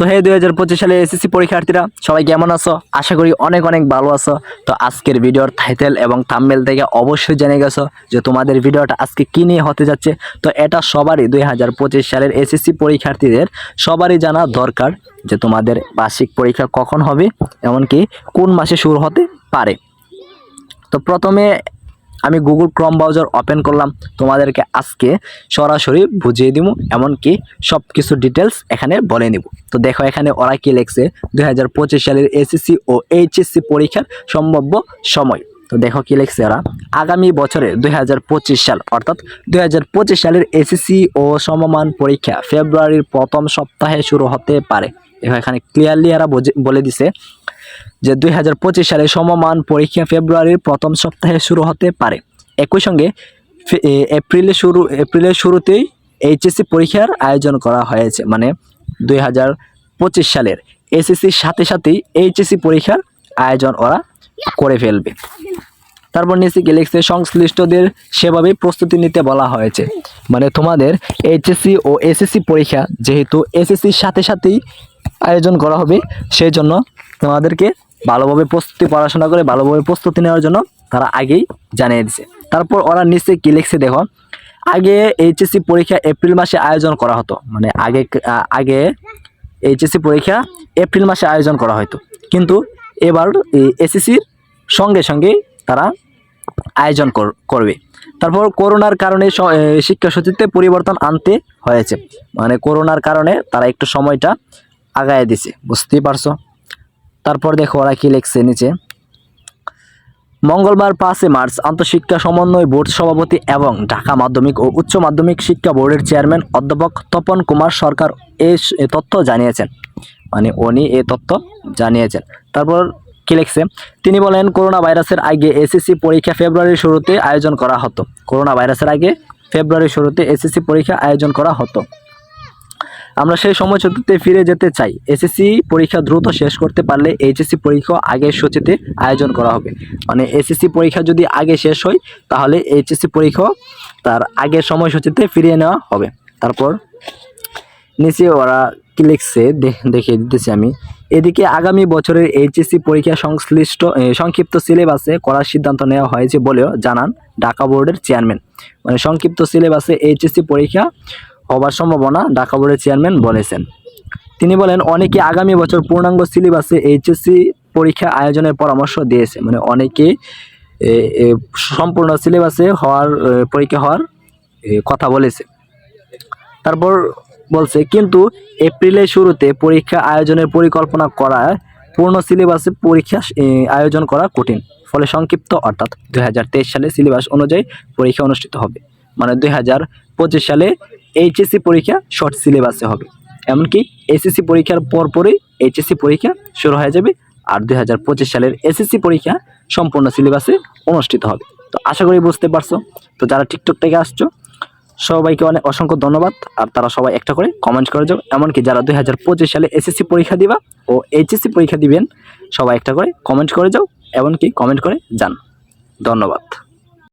তো হে দুই হাজার পঁচিশ সালে এসএসসি পরীক্ষার্থীরা, সবাই কেমন আছো? আশা করি অনেক অনেক ভালো আছো। তো আজকের ভিডিওর টাইটেল এবং থাম্বেল থেকে অবশ্যই জেনে গেছো যে তোমাদের ভিডিওটা আজকে কী নিয়ে হতে যাচ্ছে। তো এটা সবারই দুই হাজার পঁচিশ সালের এসএসসি পরীক্ষার্থীদের সবারই জানা দরকার যে তোমাদের বার্ষিক পরীক্ষা কখন হবে, এমনকি কোন মাসে শুরু হতে পারে। তো প্রথমে আমি গুগল ক্রম ব্রাউজার ওপেন করলাম, তোমাদেরকে আজকে সরাসরি বুঝিয়ে দিব, এমনকি সব কিছু ডিটেলস এখানে বলে নিব। তো দেখো এখানে ওরা কি লেখছে, দুই হাজার পঁচিশ সালের এসএসসি ও এইচএসসি পরীক্ষার সম্ভাব্য সময়। তো দেখো কি লিখছে ওরা, আগামী বছরে দুই হাজার পঁচিশ সাল, অর্থাৎ দুই হাজার পঁচিশ সালের এসএসসি ও সমমান পরীক্ষা ফেব্রুয়ারির প্রথম সপ্তাহে শুরু হতে পারে। এখানে ক্লিয়ারলি এরা বলে দিছে যে দুই হাজার পঁচিশ সালে সমমান পরীক্ষা ফেব্রুয়ারির প্রথম সপ্তাহে শুরু হতে পারে। একই সঙ্গে এপ্রিলে শুরু এপ্রিলের শুরুতেই এইচএসসি পরীক্ষার আয়োজন করা হয়েছে মানে দুই হাজার পঁচিশ সালের এসএসসির সাথে সাথেই এইচএসসি পরীক্ষার আয়োজন ওরা করে ফেলবে। তারপর নিচে কি সংশ্লিষ্টদের সেভাবেই প্রস্তুতি নিতে বলা হয়েছে। মানে তোমাদের এইচএসসি ও এসএসসি পরীক্ষা যেহেতু এসএসসির সাথে সাথেই আয়োজন করা হবে, সেই জন্য তোমাদেরকে ভালোভাবে প্রস্তুতি, পড়াশোনা করে ভালোভাবে প্রস্তুতি নেওয়ার জন্য তারা আগেই জানিয়ে দিছে। তারপর ওরা নিচে কি লিখছে, দেখো, আগে এইচএসসি পরীক্ষা এপ্রিল মাসে আয়োজন করা হতো। মানে আগে আগে এইচএসসি পরীক্ষা এপ্রিল মাসে আয়োজন করা হতো কিন্তু এবার এসএসসির সঙ্গে সঙ্গে তারা আয়োজন কর- করবে। তারপর করোনার কারণে শিক্ষা শিক্ষাসূচিতে পরিবর্তন আনতে হয়েছে। মানে করোনার কারণে তারা একটু সময়টা আগায় দিছে, বুঝতেই পারছ? তারপর দেখো ওরা কি লিখছে নিচে। মঙ্গলবার পাঁচই মার্চ আন্তঃশিক্ষা সমন্বয় বোর্ড সভাপতি এবং ঢাকা মাধ্যমিক ও উচ্চ মাধ্যমিক শিক্ষা বোর্ডের চেয়ারম্যান অধ্যাপক তপন কুমার সরকার এ তথ্য জানিয়েছেন। মানে উনি এ তথ্য জানিয়েছেন। তারপর কি লিখছে? তিনি বলেন করোনা ভাইরাসের আগে এসএসসি পরীক্ষা ফেব্রুয়ারির শুরুতে আয়োজন করা হতো। করোনা ভাইরাসের আগে ফেব্রুয়ারির শুরুতে এসএসসি পরীক্ষা আয়োজন করা হতো। আমরা সেই সময়সূচিতে ফিরে যেতে চাই। এসএসসি পরীক্ষা দ্রুত শেষ করতে পারলে এইচএসসি পরীক্ষা আগের সূচিতে আয়োজন করা হবে। মানে এসএসসি পরীক্ষা যদি আগে শেষ হয়, তাহলে এইচএসসি পরীক্ষা তার আগের সময়সূচিতে ফিরিয়ে নেওয়া হবে। তারপর নিচে ওরা কি লিখছে? দেখিয়ে দিতেছি আমি। এদিকে আগামী বছরের এইচএসসি পরীক্ষা সংশ্লিষ্ট সংক্ষিপ্ত সিলেবাসে করার সিদ্ধান্ত নেওয়া হয়েছে বলেও জানান ঢাকা বোর্ডের চেয়ারম্যান। মানে সংক্ষিপ্ত সিলেবাসে এইচএসসি পরীক্ষা হবার সম্ভাবনা ঢাকা বোর্ডের চেয়ারম্যান বলেছেন। তিনি বলেন, অনেকে আগামী বছর পূর্ণাঙ্গ সিলেবাসে এইচএসসি পরীক্ষা আয়োজনের পরামর্শ দিয়েছে। মানে অনেকে সম্পূর্ণ সিলেবাসে হওয়ার পরীক্ষা হওয়ার কথা বলেছে। তারপর বলছে, কিন্তু এপ্রিলের শুরুতে পরীক্ষা আয়োজনের পরিকল্পনা করা পূর্ণ সিলেবাসে পরীক্ষা আয়োজন করা কঠিন। ফলে সংক্ষিপ্ত অর্থাৎ দু হাজার তেইশ সালে সিলেবাস অনুযায়ী পরীক্ষা অনুষ্ঠিত হবে। মানে দুই সালে এইচএসসি পরীক্ষা শর্ট সিলেবাসে হবে। এমনকি এসএসসি পরীক্ষার পরপরই এইচএসসি পরীক্ষা শুরু হয়ে যাবে আর দুই হাজার পঁচিশ সালের এসএসসি পরীক্ষা সম্পূর্ণ সিলেবাসে অনুষ্ঠিত হবে। তো আশা করি বুঝতে পারছ। তো যারা টিকটক থেকে আসছো সবাইকে অনেক অসংখ্য ধন্যবাদ। আর তারা সবাই একটা করে কমেন্ট করে যাও। এমনকি যারা দুই হাজার পঁচিশ সালে এসএসসি পরীক্ষা দিবা ও এইচএসসি পরীক্ষা দিবেন, সবাই একটা করে কমেন্ট করে যাও, এমনকি কমেন্ট করে যান। ধন্যবাদ।